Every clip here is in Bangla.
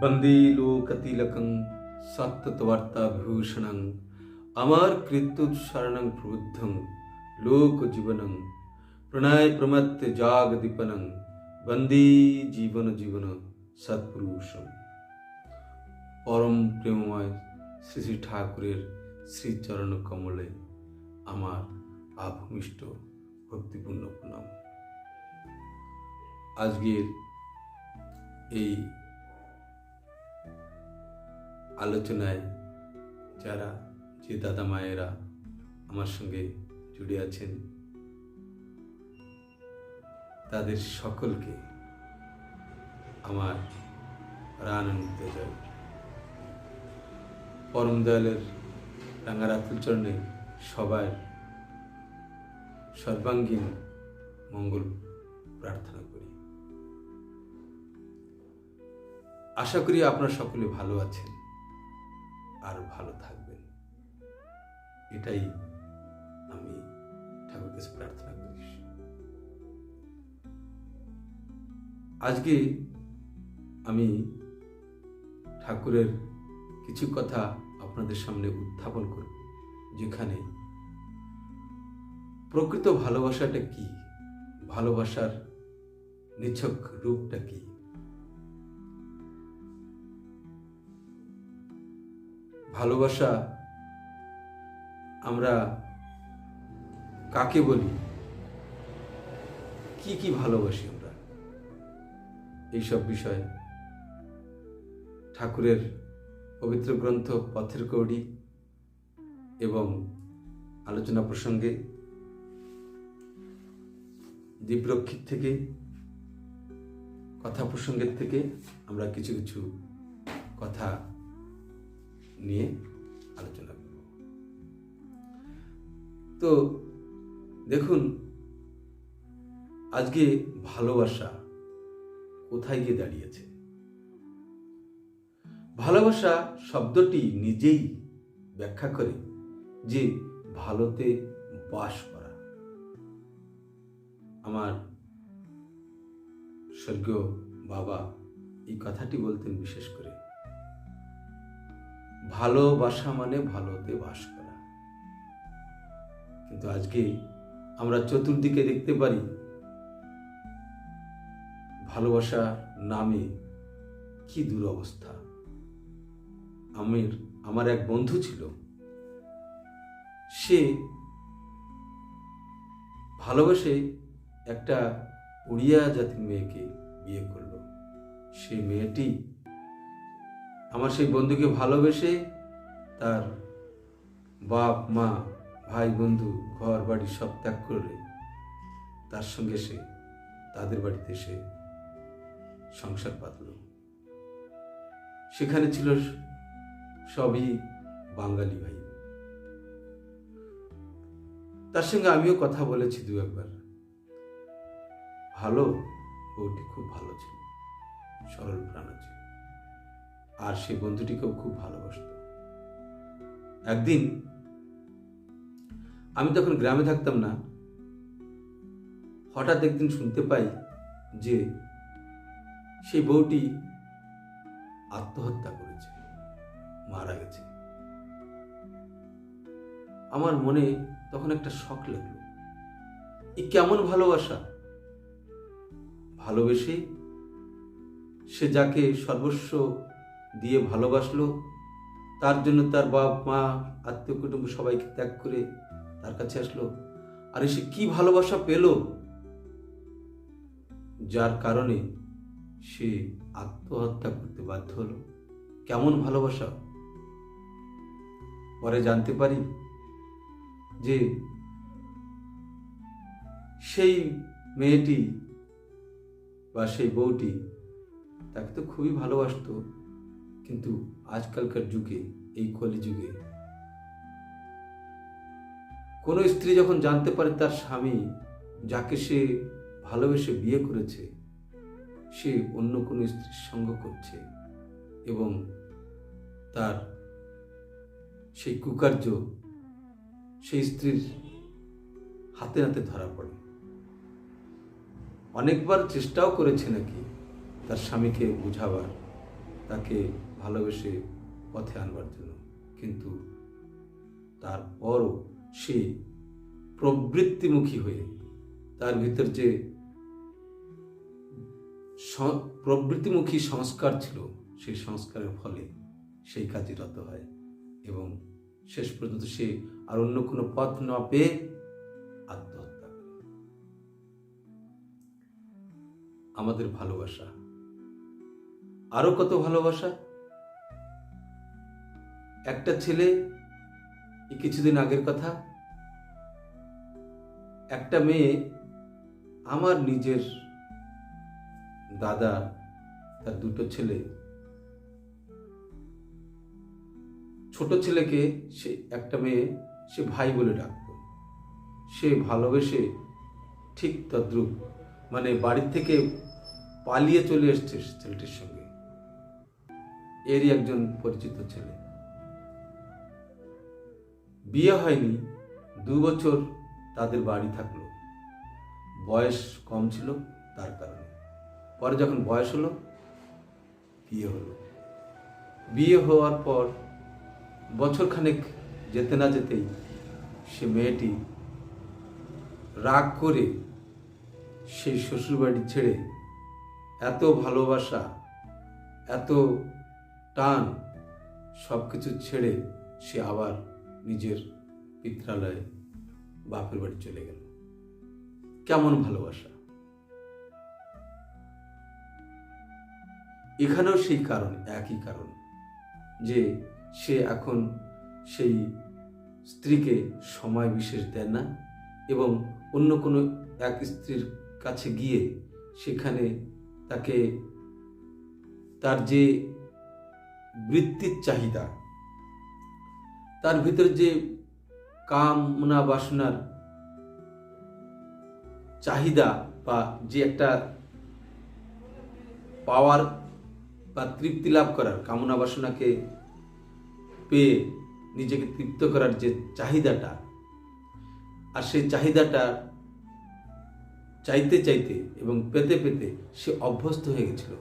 বন্দে লোকতিলকং সত্যতবার্তাভূষণং আমার কৃত্যুৎসরণং প্রবুদ্ধং লোকজীবনং প্রণয় প্রমত্ত জাগদীপনং বন্দে জীবন জীবন সৎপুরুষম পরম প্রেমময় শ্রী শ্রী ঠাকুরের শ্রীচরণ কমলে আমার আভূমিষ্ট ভক্তিপূর্ণ প্রণাম আজকের এই আলোচনায় যারা যে দাদা মায়েরা আমার সঙ্গে জুড়ে আছেন, তাদের সকলকে আমার প্রাণান্বিত যায় পরম দয়ালের রাঙ্গারাতুল চরণে সবাই সর্বাঙ্গীন মঙ্গল প্রার্থনা করি। আশা করি আপনারা সকলে ভালো আছেন। আর ভালো থাকবেন। এটাই আমি ঠাকুর কাছে প্রার্থনা করি। আজকে আমি ঠাকুরের কিছু কথা আপনাদের সামনে উত্থাপন করব যেখানে প্রকৃত ভালোবাসাটা কি? ভালোবাসার নিছক রূপটা কি? ভালোবাসা আমরা কাকে বলি? কি কি ভালোবাসি আমরা? এইসব বিষয়ে ঠাকুরের পবিত্র গ্রন্থ পথের কৌড়ি এবং আলোচনা প্রসঙ্গে দ্বীপরক্ষীর থেকে, কথা প্রসঙ্গের থেকে আমরা কিছু কিছু কথা নিয়ে আলোচনা করব। তো দেখুন, আজকে ভালোবাসা কোথায় গিয়ে দাঁড়িয়েছে? ভালোবাসা শব্দটি নিজেই ব্যাখ্যা করে যে ভালোতে বাস করা। আমার স্বর্গীয় বাবা এই কথাটি বলতেন বিশেষ করে। ভালোবাসা মানে ভালোতে বাস করা। কিন্তু আজকে আমরা চতুর্দিকে দেখতে পারি, ভালোবাসা নামে কি দুরবস্থা। আমির, আমার এক বন্ধু ছিল। সে ভালোবাসে একটা উড়িয়া জাতির মেয়েকে বিয়ে করল। সেই মেয়েটি আমার সেই বন্ধুকে ভালোবেসে তার বাপ, মা, ভাই, বন্ধু, ঘর, বাড়ি সব ত্যাগ করে তার সঙ্গে সে তাদের বাড়িতে সে সংসার পাতল। সেখানে ছিল সবই বাঙালি ভাই। তার সঙ্গে আমিও কথা বলেছি দু একবার। ভালো বউটি খুব ভালো ছিল, সরল প্রাণ ছিল। আর সেই বন্ধুটিকেও খুব ভালোবাসত। একদিন আমি তখন গ্রামে থাকতাম না, হঠাৎ একদিন শুনতে পাই যে সেই বউটি আত্মহত্যা করেছে, মারা গেছে। আমার মনে তখন একটা শখ লাগল। এ কেমন ভালোবাসা? ভালোবেসে সে যাকে সর্বস্ব দিয়ে ভালোবাসলো। তার জন্য তার বাপ, মা, আত্মীয় কুটুম্ব সবাইকে ত্যাগ করে তার কাছে আসলো। আর সে কি ভালোবাসা পেল? যার কারণে সে আত্মহত্যা করতে বাধ্য হলো। কেমন ভালোবাসা? পরে জানতে পারি যে সেই মেয়েটি বা সেই বউটি তাকে তো খুবই ভালোবাসতো। কিন্তু আজকালকার যুগে, এই কলি যুগে, কোনো স্ত্রী যখন জানতে পারে তার স্বামী যাকে সে ভালোবেসে বিয়ে করেছে, সে অন্য কোনো স্ত্রীর সঙ্গ করছে এবং তার সেই কুকার্য সেই স্ত্রীর হাতে হাতে ধরা পড়ে। অনেকবার চেষ্টাও করেছে নাকি তার স্বামীকে বুঝাবার, তাকে ভালোবেসে পথে আনবার জন্য। কিন্তু তারপরও সে প্রবৃত্তিমুখী হয়ে তার ভিতর যে প্রবৃত্তিমুখী সংস্কার ছিল, সেই সংস্কারের ফলে সেই কাজে রত হয় এবং শেষ পর্যন্ত সে আর অন্য কোনো পথ না পেয়ে আত্মহত্যা আমাদের ভালোবাসা। আরও কত ভালোবাসা? একটা ছেলে কিছুদিন আগের কথা। একটা মেয়ে আমার নিজের দাদা, তার দুটো ছেলে। ছোট ছেলেকে সে, একটা মেয়ে সে ভাই বলে ডাকত। সে ভালোবেসে ঠিক তদ্রুপ মানে বাড়ির থেকে পালিয়ে চলে এসছে ছেলেটির সঙ্গে। এরই একজন পরিচিত ছেলে। বিয়ে হয়নি, দু বছর তাদের বাড়ি থাকল। বয়স কম ছিল তার কারণে। পরে যখন বয়স হলো, বিয়ে হলো। বিয়ে হওয়ার পর বছরখানেক যেতে না যেতেই সে মেয়েটি রাগ করে সেই শ্বশুরবাড়ি ছেড়ে এত ভালোবাসা, এত টান সব কিছু ছেড়ে সে আবার নিজের পিত্রালয়ে বাপের বাড়ি চলে গেল। কেমন ভালোবাসা। এখানেও সেই কারণ, একই কারণ, যে সে এখন সেই স্ত্রীকে সময় বিশেষ দেয় না এবং অন্য কোনো এক স্ত্রীর কাছে গিয়ে সেখানে তাকে তার যে বৃত্তির চাহিদা তার ভিতরে যে কামনা বাসনার চাহিদা বা যে একটা পাওয়ার বা তৃপ্তি লাভ করার, কামনা বাসনাকে পেয়ে নিজেকে তৃপ্ত করার যে চাহিদাটা, আর সেই চাহিদাটা চাইতে চাইতে এবং পেতে পেতে সে অভ্যস্ত হয়ে গেছিল।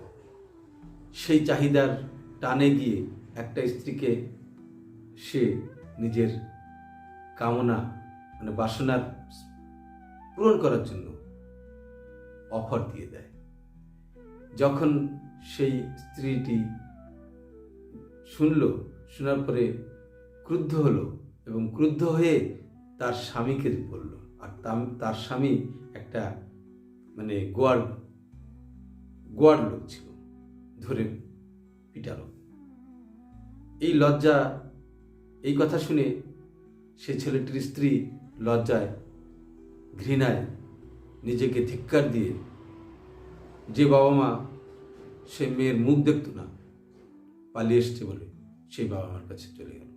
সেই চাহিদার টানে গিয়ে একটা স্ত্রীকে সে নিজের কামনা মানে বাসনার পূরণ করার জন্য অফার দিয়ে দেয়। যখন সেই স্ত্রীটি শুনল, শোনার পরে ক্রুদ্ধ হলো এবং ক্রুদ্ধ হয়ে তার স্বামীকে বলল, আর তার স্বামী একটা মানে গোয়ার গোয়ার লোক ছিল, ধরে পিটালো। এই লজ্জা এই কথা শুনে সে ছেলেটির স্ত্রী লজ্জায়, ঘৃণায় নিজেকে ধিক্কার দিয়ে, যে বাবা মা, সে মেয়ের মুখ দেখত না, পালিয়ে এসছে বলে সেই বাবা মার কাছে চলে গেল।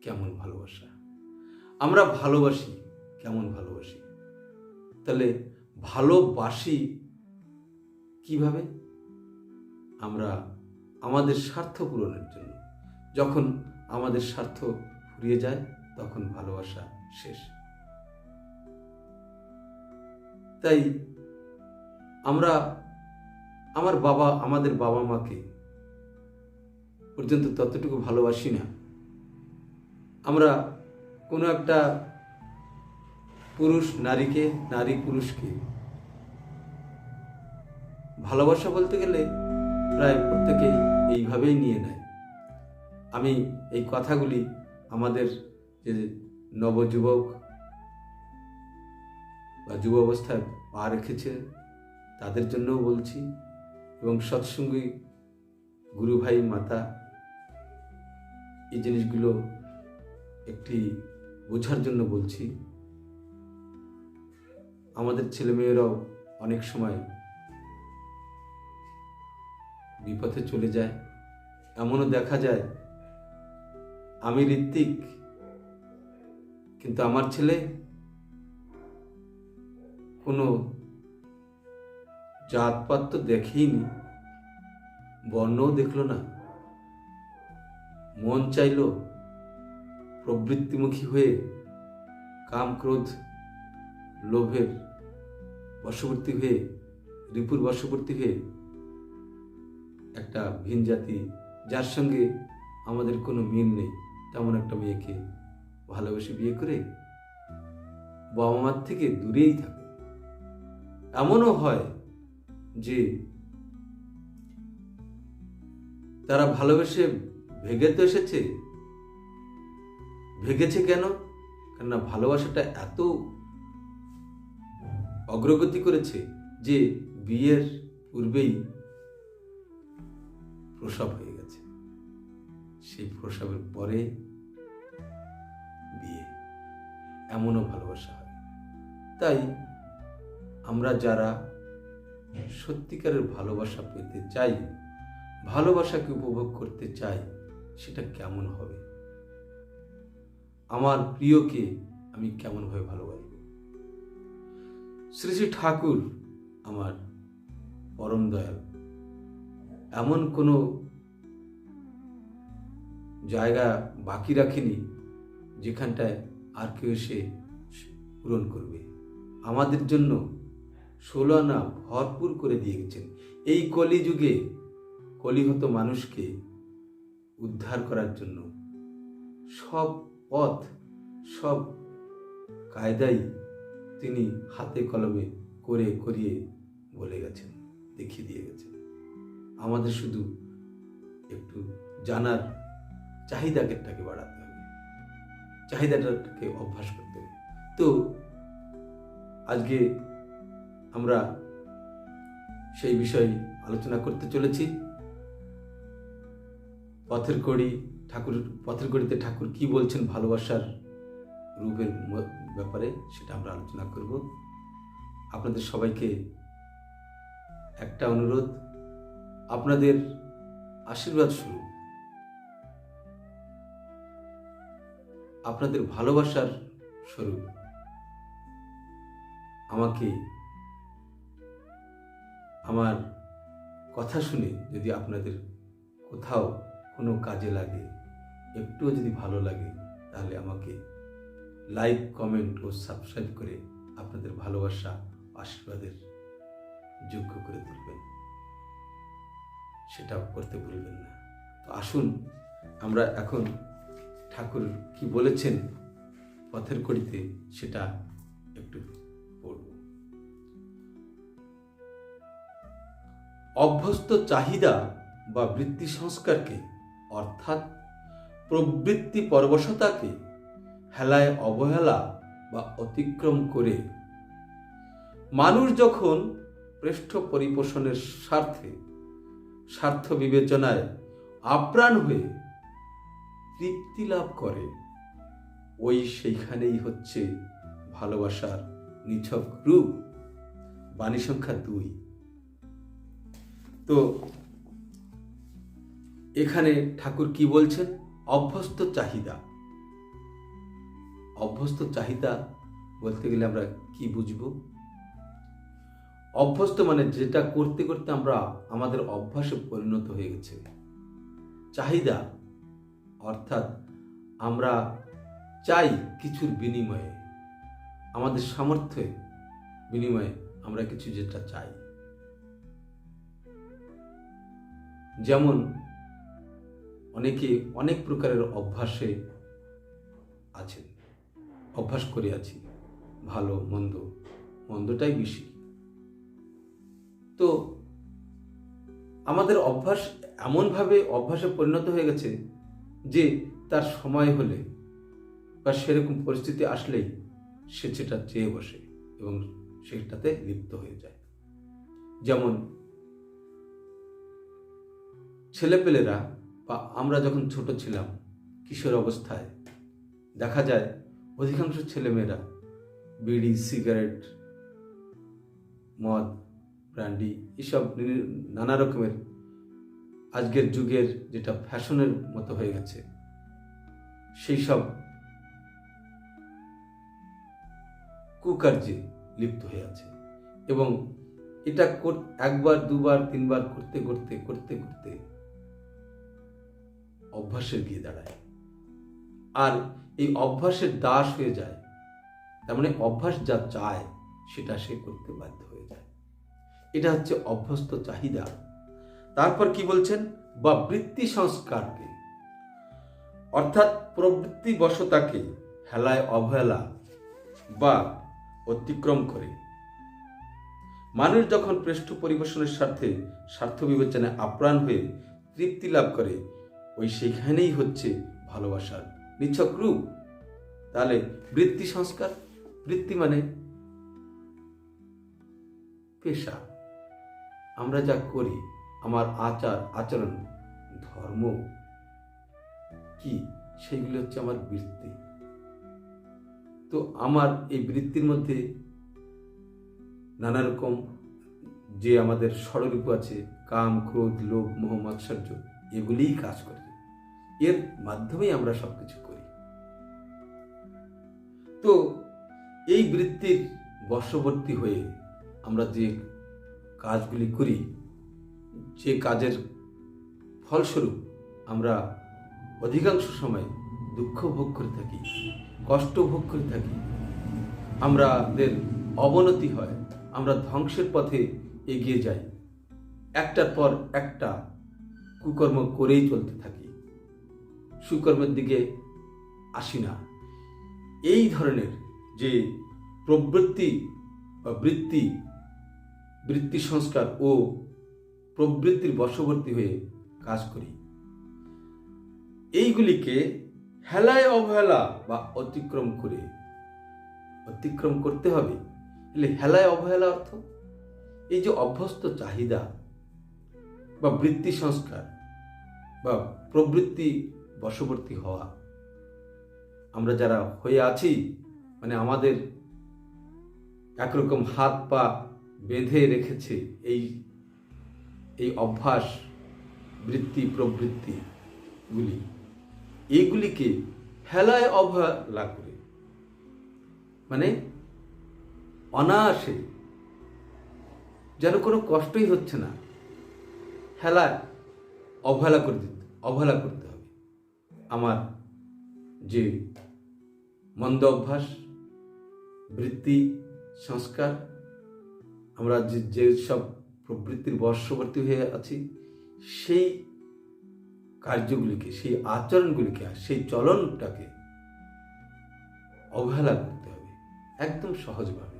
কেমন ভালোবাসা। আমরা ভালোবাসি, কেমন ভালোবাসি। তাহলে ভালোবাসি কীভাবে? আমরা আমাদের স্বার্থ পূরণের জন্য। যখন আমাদের স্বার্থ ফুরিয়ে যায়, তখন ভালোবাসা শেষ। তাই আমরা আমার বাবা, আমাদের বাবা মাকে পর্যন্ত ততটুকু ভালোবাসি না। আমরা কোনো একটা পুরুষ নারীকে, নারী পুরুষকে ভালোবাসা বলতে গেলে প্রায় প্রত্যেকেই এইভাবেই নিয়ে নেয়। আমি এই কথাগুলি আমাদের যে নবযুবক বা যুব অবস্থায় পা রেখেছে, তাদের জন্যও বলছি এবং সৎসঙ্গী গুরু ভাই, মাতা এই জিনিসগুলো একটি বোঝার জন্য বলছি। আমাদের ছেলেমেয়েরাও অনেক সময় বিপথে চলে যায়। এমনও দেখা যায় আমি ঋত্বিক, কিন্তু আমার ছেলে কোনো জাতপাত তো দেখেইনি, বর্ণও দেখল না। মন চাইল প্রবৃত্তিমুখী হয়ে কাম ক্রোধ লোভের বশবর্তী হয়ে, রিপুর বশবর্তী হয়ে একটা ভিন জাতি যার সঙ্গে আমাদের কোনো মিল নেই। তেমন একটা মেয়েকে ভালোবেসে বিয়ে করে বাবা মার থেকে দূরেই থাকে। এমনও হয় যে তারা ভালোবেসে ভেগে তো এসেছে। ভেগেছে কেন? কেননা ভালোবাসাটা এত অগ্রগতি করেছে যে বিয়ের পূর্বেই প্রসব হয়ে সেই প্রসবের পরে বিয়ে এমনও ভালোবাসা হয়। তাই আমরা যারা সত্যিকারের ভালোবাসা পেতে চাই, ভালোবাসাকে উপভোগ করতে চাই, সেটা কেমন হবে? আমার প্রিয়কে আমি কেমনভাবে ভালোবাসব? শ্রী শ্রী ঠাকুর আমার পরম দয়াল। এমন কোনো জায়গা বাকি রাখেনি, যেখানটায় আর কেউ এসে পূরণ করবে। আমাদের জন্য ষোলো আনা ভরপুর করে দিয়ে গেছেন। এই কলিযুগে কলিহত মানুষকে উদ্ধার করার জন্য সব পথ, সব কায়দাই তিনি হাতে কলমে করে করিয়ে বলে গেছেন, দেখিয়ে দিয়ে গেছেন। আমাদের শুধু একটু জানার চাহিদাকেটাকে বাড়াতে হবে। চাহিদাটাকে অভ্যাস করতে হবে। তো আজকে আমরা সেই বিষয়ে আলোচনা করতে চলেছি। পথের কড়ি ঠাকুর, পথের কড়িতে ঠাকুর কি বলছেন ভালোবাসার রূপের ব্যাপারে সেটা আমরা আলোচনা করব। আপনাদের সবাইকে একটা অনুরোধ, আপনাদের আশীর্বাদ স্বরূপ আপনাদের ভালোবাসার স্বরূপ। আমাকে আমার কথা শুনে যদি আপনাদের কোথাও কোনো কাজে লাগে, একটুও যদি ভালো লাগে, তাহলে আমাকে লাইক, কমেন্ট ও সাবস্ক্রাইব করে আপনাদের ভালোবাসা, আশীর্বাদের যোগ্য করে তুলবেন। সেটা করতে ভুলবেন না। তো আসুন, আমরা এখন ঠাকুর কি বলেছেন পথের কড়িতে, সেটা একটু পড়ব। অভ্যস্ত চাহিদা বা বৃত্তি সংস্কারকে, অর্থাৎ প্রবৃত্তি পরবশতাকে হেলায় অবহেলা বা অতিক্রম করে, মানুষ যখন পৃষ্ঠ পরিপোষণের স্বার্থে, স্বার্থ বিবেচনায় আপ্রাণ হয়ে তৃপ্তি লাভ করে, ওই সেইখানেই হচ্ছে ভালোবাসার নিছক রূপ। বাণী সংখ্যা দুই। তো, এখানে ঠাকুর কি বলছেন? অভ্যস্ত চাহিদা। অভ্যস্ত চাহিদা বলতে গেলে আমরা কি বুঝব? অভ্যস্ত মানে যেটা করতে করতে আমরা আমাদের অভ্যাসে পরিণত হয়ে গেছে। চাহিদা অর্থাৎ আমরা চাই কিছুর বিনিময়ে, আমাদের সামর্থ্যে বিনিময়ে আমরা কিছু যেটা চাই। যেমন অনেকে অনেক প্রকারের অভ্যাসে আছেন, অভ্যাস করে আছি, ভালো, মন্দ, মন্দটাই বেশি। তো আমাদের অভ্যাস এমনভাবে অভ্যাসে পরিণত হয়ে গেছে যে তার সময় হলে বা সেরকম পরিস্থিতি আসলেই সে সেটা চেয়ে বসে এবং সেটাতে লিপ্ত হয়ে যায়। যেমন ছেলেপেলেরা বা আমরা যখন ছোট ছিলাম কিশোর অবস্থায়? দেখা যায় অধিকাংশ ছেলেমেয়েরা বিড়ি, সিগারেট, মদ, ব্র্যান্ডি, এসব নানা রকমের আজকের যুগের যেটা ফ্যাশনের মতো হয়ে গেছে, সেই সব কুকার্যে লিপ্ত হয়ে আছে। এবং এটা একবার, দুবার, তিনবার করতে করতে করতে করতে অভ্যাসে গিয়ে দাঁড়ায়। আর এই অভ্যাসের দাস হয়ে যায়, তার মানে অভ্যাস যা চায়, সেটা সে করতে বাধ্য হয়ে যায়। এটা হচ্ছে অভ্যস্ত চাহিদা। তারপর কি বলছেন? বা বৃত্তি সংস্কারকে। অর্থাৎ প্রবৃত্তি বশতাকে হেলায় অবহেলা বা অতিক্রম করে। মানুষ যখন পৃষ্ঠ পরিবেশনের স্বার্থে স্বার্থ বিবেচনায় আপ্রাণ হয়ে তৃপ্তি লাভ করে, ওই সেখানেই হচ্ছে ভালোবাসার নিছক রূপ। তাহলে বৃত্তি সংস্কার? বৃত্তি মানে? পেশা। আমরা যা করি আমার আচার, আচরণ, ধর্ম কি? সেইগুলি হচ্ছে আমার বৃত্তি। তো আমার এই বৃত্তির মধ্যে নানা রকম যে আমাদের ষড়রূপ আছে, কাম, ক্রোধ, লোভ, মোহ, মাৎসর্য, এগুলিই কাজ করে। এর মাধ্যমেই আমরা সবকিছু করি। তো এই বৃত্তির বশবর্তী হয়ে আমরা যে কাজগুলি করি যে কাজের ফলস্বরূপ আমরা অধিকাংশ সময় দুঃখ ভোগ করে থাকি, কষ্ট ভোগ করে থাকি আমাদের অবনতি হয়, আমরা ধ্বংসের পথে এগিয়ে যাই। একটার পর একটা কুকর্ম করেই চলতে থাকি। সুকর্মের দিকে আসি না। এই ধরনের যে প্রবৃত্তি বা বৃত্তি বৃত্তি সংস্কার ও প্রবৃত্তির বশবর্তী হয়ে কাজ করি। এইগুলিকে হেলায় অবহেলা বা অতিক্রম করে। অতিক্রম করতে হবে। এলে হেলায় অবহেলা অর্থ? এই যে অভ্যস্ত চাহিদা বা বৃত্তি সংস্কার বা প্রবৃত্তি বশবর্তী হওয়া। আমরা যারা হয়ে আছি মানে আমাদের একরকম হাত পা বেঁধে রেখেছে এই এই অভ্যাস, বৃত্তি প্রবৃত্তিগুলি এইগুলিকে হেলায় অবহেলা করে। মানে অনায়াসে যেন কোনো কষ্টই হচ্ছে না, হেলায় অবহেলা করে দিতে, অবহেলা করতে হবে। আমার যে মন্দ অভ্যাস, বৃত্তি, সংস্কার, আমরা যে যে সব প্রবৃত্তির বর্ষবর্তী হয়ে আছি। সেই কার্যগুলিকে, সেই আচরণগুলিকে সেই চলনটাকে অবহেলা করতে হবে, একদম সহজভাবে।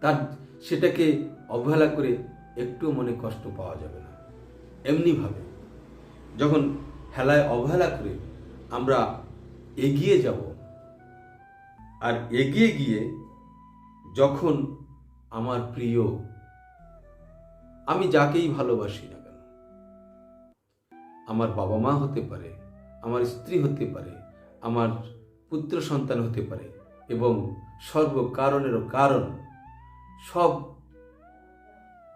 তার সেটাকে অবহেলা করে একটু মনে কষ্ট পাওয়া যাবে না। এমনিভাবে যখন হেলায় অবহেলা করে আমরা এগিয়ে যাব, আর এগিয়ে গিয়ে যখন আমার প্রিয়, আমি যাকেই ভালোবাসি না কেন, আমার বাবা মা হতে পারে, আমার স্ত্রী হতে পারে, আমার পুত্র সন্তান হতে পারে এবং সর্ব কারণেরও কারণ সব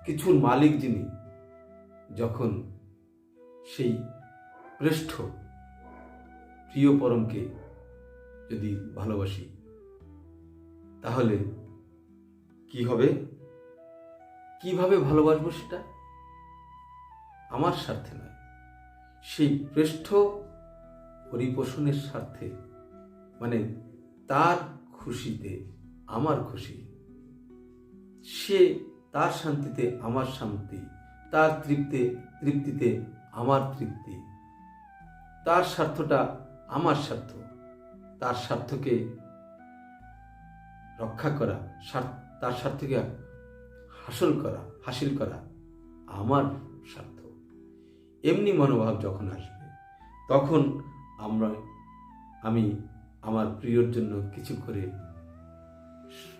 কিছুর মালিক যিনি, যখন সেই পৃষ্ঠ প্রিয় পরমকে যদি ভালোবাসি, তাহলে কি হবে? কীভাবে ভালোবাসবো সেটা? আমার স্বার্থে নয়। সেই পৃষ্ঠ পরিপোষণের স্বার্থে মানে তার খুশিতে, আমার খুশি। সে তার শান্তিতে, আমার শান্তি। তার তৃপ্তে, তৃপ্তিতে, আমার তৃপ্তি। তার স্বার্থটা আমার স্বার্থ। তার স্বার্থকে রক্ষা করা, স্বার্থ তার স্বার্থকে হাসল করা, হাসিল করা আমার স্বার্থ। এমনি মনোভাব যখন আসবে, তখন আমরা, আমি আমার প্রিয়র জন্য কিছু করে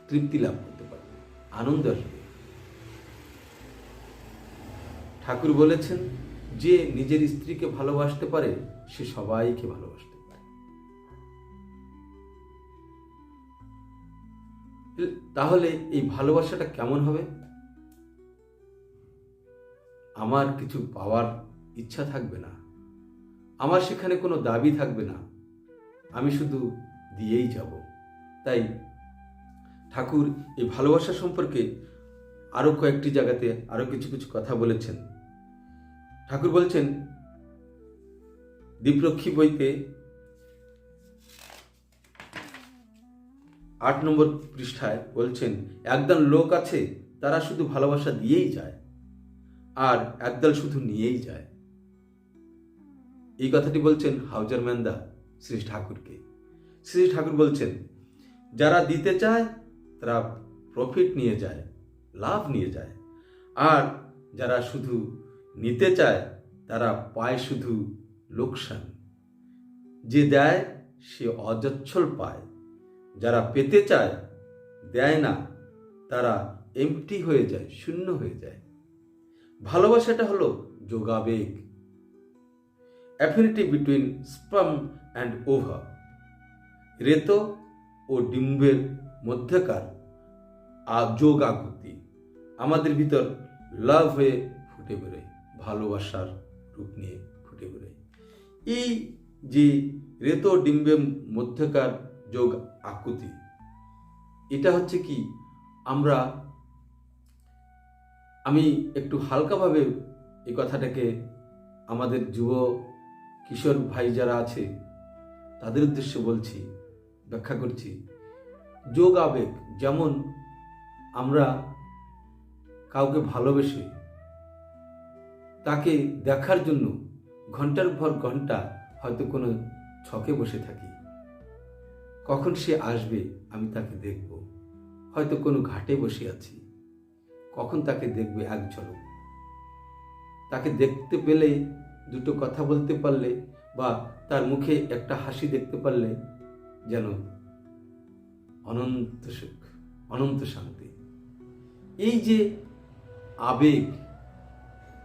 তৃপ্তি লাভ করতে পারব। আনন্দ আসবে। ঠাকুর বলেছেন, যে নিজের স্ত্রীকে ভালোবাসতে পারে, সে সবাইকে ভালোবাসতে তাহলে এই ভালোবাসাটা কেমন হবে? আমার কিছু পাওয়ার ইচ্ছা থাকবে না। আমার সেখানে কোনো দাবি থাকবে না। আমি শুধু দিয়েই যাব। তাই ঠাকুর, এই ভালোবাসা সম্পর্কে আরও কয়েকটি জায়গাতে আরও কিছু কিছু কথা বলেছেন। ঠাকুর বলছেন দীপরক্ষী বইতে আট নম্বর পৃষ্ঠায় বলছেন, একদল লোক আছে, তারা শুধু ভালোবাসা দিয়েই যায়, আর একদল শুধু নিয়েই যায়। এই কথাটি বলছেন হাউজার ম্যান্দা শ্রী ঠাকুরকে। শ্রী ঠাকুর বলছেন, যারা দিতে চায়, তারা প্রফিট নিয়ে যায়, লাভ নিয়ে যায়, আর যারা শুধু নিতে চায়, তারা পায় শুধু লোকসান। যে দেয়, সে অজচ্ছল পায়। যারা পেতে চায়, দেয় না, তারা এমটি হয়ে যায়, শূন্য হয়ে যায়। ভালোবাসাটা হলো যোগাবেগ। Affinity between sperm and ova রেত ও ডিম্বের মধ্যকার যোগ আকুতি আমাদের ভিতর লাভ হয়ে ফুটে বেরোয় ভালোবাসার রূপ নিয়ে ফুটে বেরোয় এই যে রেত ডিম্বের মধ্যকার যোগ আকুতি। এটা হচ্ছে কি? আমরা, আমি একটু হালকাভাবে এই কথাটাকে আমাদের যুব কিশোর ভাই যারা আছে, তাদের উদ্দেশ্যে বলছি, ব্যাখ্যা করছি। যোগ আবেগ যেমন আমরা কাউকে ভালোবেসে তাকে দেখার জন্য ঘণ্টার পর ঘণ্টা হয়তো কোনো ছকে বসে থাকি। কখন সে আসবে, আমি তাকে দেখব। হয়তো কোনো ঘাটে বসে আছি। কখন তাকে দেখবে এক ঝলক। তাকে দেখতে পেলে, দুটো কথা বলতে পারলে বা তার মুখে একটা হাসি দেখতে পারলে যেন অনন্ত সুখ, অনন্ত শান্তি। এই যে আবেগ,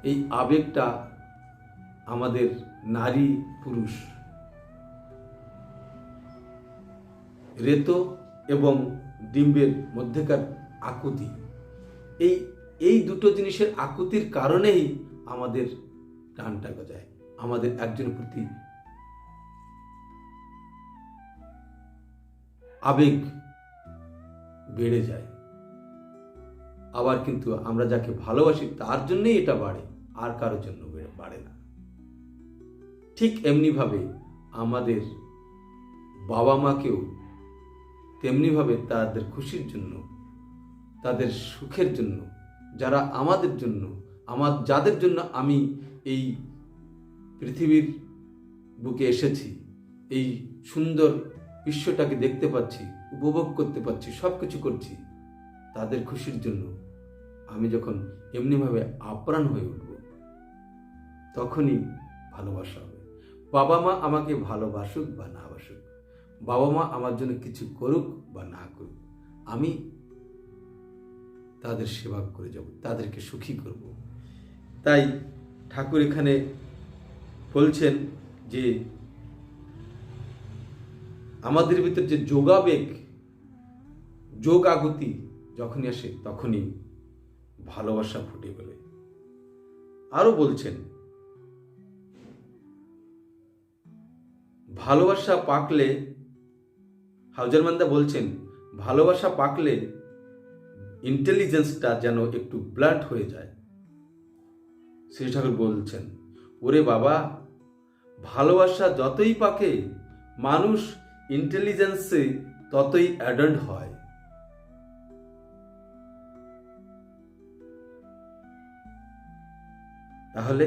এই আবেগটা আমাদের নারী পুরুষ রেত এবং ডিম্বের মধ্যেকার আকুতি। এই এই দুটো জিনিসের আকুতির কারণেই আমাদের টানটা গজায়, আমাদের একজন প্রতি আবেগ বেড়ে যায়। আবার কিন্তু আমরা যাকে ভালোবাসি তার জন্যই এটা বাড়ে, আর কারোর জন্য বাড়ে না। ঠিক এমনিভাবে আমাদের বাবা মাকেও তেমনিভাবে তাদের খুশির জন্য, তাদের সুখের জন্য, যারা আমাদের জন্য, আমার, যাদের জন্য আমি এই পৃথিবীর বুকে এসেছি, এই সুন্দর বিশ্বটাকে দেখতে পাচ্ছি, উপভোগ করতে পারছি সব কিছু করছি, তাদের খুশির জন্য আমি যখন এমনিভাবে আপ্রাণ হয়ে উঠব, তখনই ভালোবাসা হবে। বাবা মা আমাকে ভালোবাসুক বা না বাসুক বাবা মা আমার জন্য কিছু করুক বা না করুক, আমি তাদের সেবা করে যাব, তাদেরকে সুখী করব। তাই ঠাকুর এখানে বলছেন যে আমাদের ভিতর যে যোগাবেগ যোগ আগুতি যখনই আসে তখনই ভালোবাসা ফুটে গেলে। আরও বলছেন, ভালোবাসা পাকলে হাউজারমান্দা বলছেন, ভালোবাসা পাকলে ইন্টেলিজেন্সটা যেন একটু ব্লান্ট হয়ে যায়। শ্রী ঠাকুর বলছেন, ওরে বাবা, ভালোবাসা যতই পাকে, মানুষ ইন্টেলিজেন্সে ততই অ্যাডাল্ট হয়। তাহলে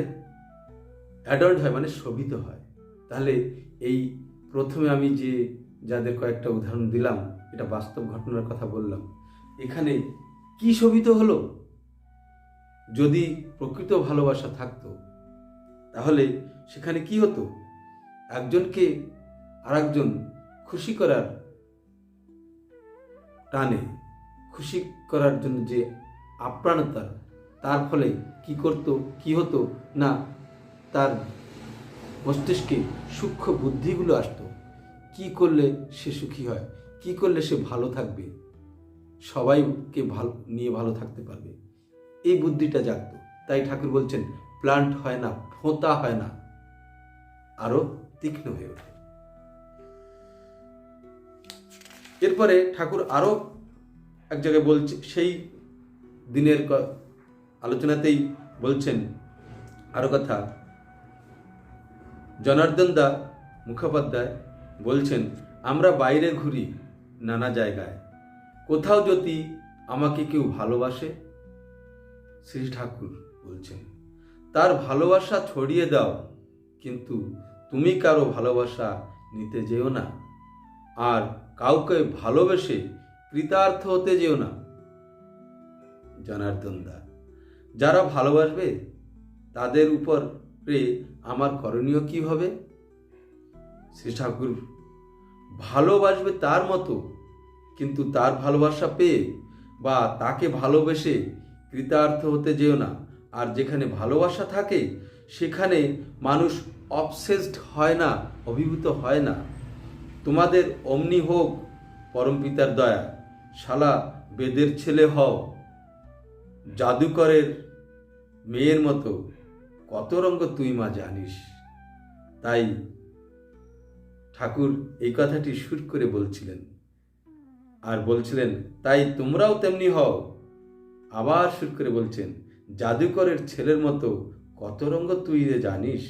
অ্যাডাল্ট হয় মানে শোভিত হয়। তাহলে এই প্রথমে আমি যে যাদের কয়েকটা উদাহরণ দিলাম, এটা বাস্তব ঘটনার কথা বললাম। এখানে কি শোভিত হলো? যদি প্রকৃত ভালোবাসা থাকতো, তাহলে সেখানে কি হতো? একজনকে আরেকজন খুশি করার টানে, খুশি করার জন্য যে আপ্রাণতা, তার ফলে কি করতো, কি হতো, না, তার মস্তিষ্কে সূক্ষ্ম বুদ্ধিগুলো আসতো। কি করলে সে সুখী হয়? কি করলে সে ভালো থাকবে? সবাইকে ভালো, নিয়ে ভালো থাকতে পারবে। এই বুদ্ধিটা জাগত। তাই ঠাকুর বলছেন, প্লান্ট হয় না, ফোঁতা হয় না, আরও তীক্ষ্ণ হয়ে ওঠে। এরপরে ঠাকুর আরও এক জায়গায় বলছে, সেই দিনের আলোচনাতেই বলছেন আরও কথা। জনার্দন দা মুখোপাধ্যায় বলছেন, আমরা বাইরে ঘুরি নানা জায়গায়। কোথাও যদি আমাকে কেউ ভালোবাসে? শ্রী ঠাকুর বলছেন, তার ভালোবাসা ছড়িয়ে দাও, কিন্তু তুমি কারও ভালোবাসা নিতে যেও না। আর কাউকে ভালোবেসে কৃতার্থ হতে যেও না। জনার্দন দা যারা ভালোবাসবে, তাদের উপরে আমার করণীয় কি হবে? শ্রী ঠাকুর ভালোবাসবে তার মতো, কিন্তু তার ভালোবাসা পেয়ে বা তাকে ভালোবেসে কৃতার্থ হতে যেও না। আর যেখানে ভালোবাসা থাকে, সেখানে মানুষ অবসেসড হয় না, অভিভূত হয় না। তোমাদের অমনি হোক পরমপিতার দয়া, শালা বেদের ছেলে হও, জাদুকরের মেয়ের মতো, কত রঙ্গ তুই মা জানিস। তাই ঠাকুর এই কথাটি সুর করে বলছিলেন। আর বলছিলেন, তাই তোমরাও তেমনি হও। আবার সুর করে বলছেন, জাদুকরের ছেলের মতো কত রঙ্গ তুই জানিস?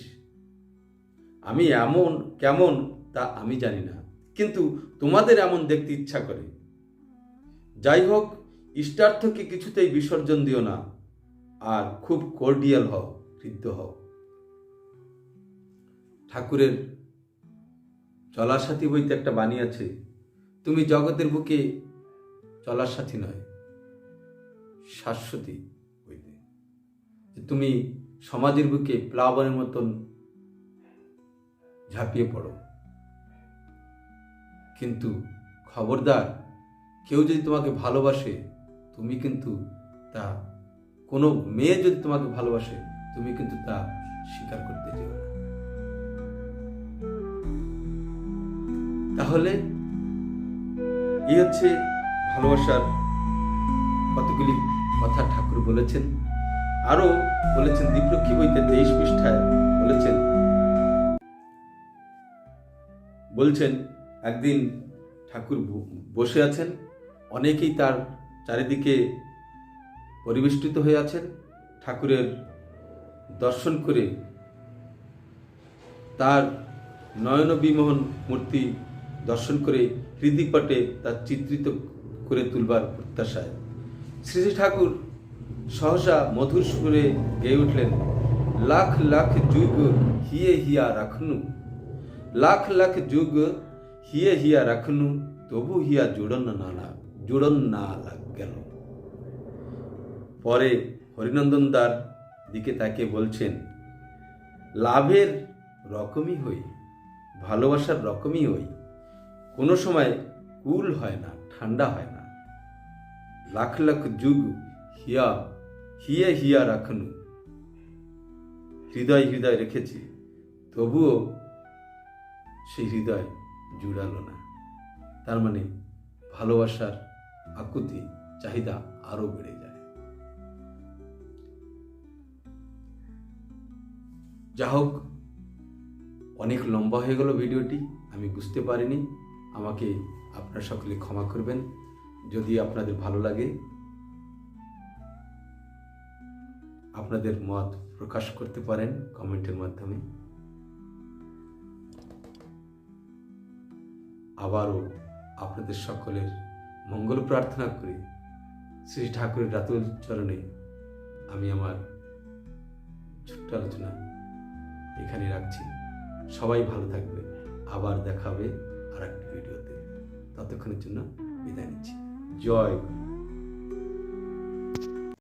আমি এমন কেমন তা আমি জানি না, কিন্তু তোমাদের এমন দেখতে ইচ্ছা করে। যাই হোক, ইষ্টার্থকে কিছুতেই বিসর্জন দিও না, আর খুব কর্ডিয়াল হও হৃদ্য হও। ঠাকুরের চলার সাথী বইতে একটা বাণী আছে, তুমি জগতের বুকে চলার সাথী নয়, শাশ্বতী বইতে তুমি সমাজের বুকে প্লাবনের মতন ঝাঁপিয়ে পড়ো। কিন্তু খবরদার কেউ যদি তোমাকে ভালোবাসে, তুমি কিন্তু তা, কোনো মেয়ে যদি তোমাকে ভালোবাসে, তুমি কিন্তু তা স্বীকার করতে যেও না। তাহলে এই হচ্ছে ভালোবাসার কতগুলি কথা ঠাকুর বলেছেন। আরও বলেছেন দীপরক্ষী বইতে তেইশ পৃষ্ঠায় বলেছেন, বলছেন, একদিন ঠাকুর বসে আছেন, অনেকেই তার চারিদিকে পরিবেষ্টিত হয়ে আছেন। ঠাকুরের দর্শন করে তার নয়ন বিমোহন মূর্তি দর্শন করে হৃদিপটে তার চিত্রিত করে তুলবার প্রত্যাশায়। শ্রী শ্রী ঠাকুর সহসা মধুর সুরে গেয়ে উঠলেন, লাখ লাখ যুগ হিয়ে হিয়া রাখনু, লাখ লাখ যুগ হিয়ে হিয়া রাখনু, তবু হিয়া জুড়ন না লাগ জুড়ন না লাগ গেল পরে হরিনন্দন দার দিকে তাকে বলছেন, লাভের রকমই হই, ভালোবাসার রকমই হই কোনো সময় কুল হয় না, ঠান্ডা হয় না। লাখ লাখ যুগ হিয়া, হিয়ে হিয়া রাখনু। হৃদয় হৃদয় রেখেছি, তবুও সেই হৃদয় জুড়ালো না। তার মানে ভালোবাসার আকুতি চাহিদা আরও বেড়ে যায়। যা হোক অনেক লম্বা হয়ে গেল ভিডিওটি, আমি বুঝতে পারিনি। আমাকে আপনারা সকলে ক্ষমা করবেন। যদি আপনাদের ভালো লাগে, আপনাদের মত প্রকাশ করতে পারেন কমেন্টের মাধ্যমে। আবারও আপনাদের সকলের মঙ্গল প্রার্থনা করি শ্রী ঠাকুরের রাতুল চরণে আমি আমার ছোট্ট আলোচনা এখানে রাখছি। সবাই ভালো থাকবে আবার দেখাবে ভিডিওতে। ততক্ষণের জন্য বিদায় নিচ্ছি। জয়। গুরু।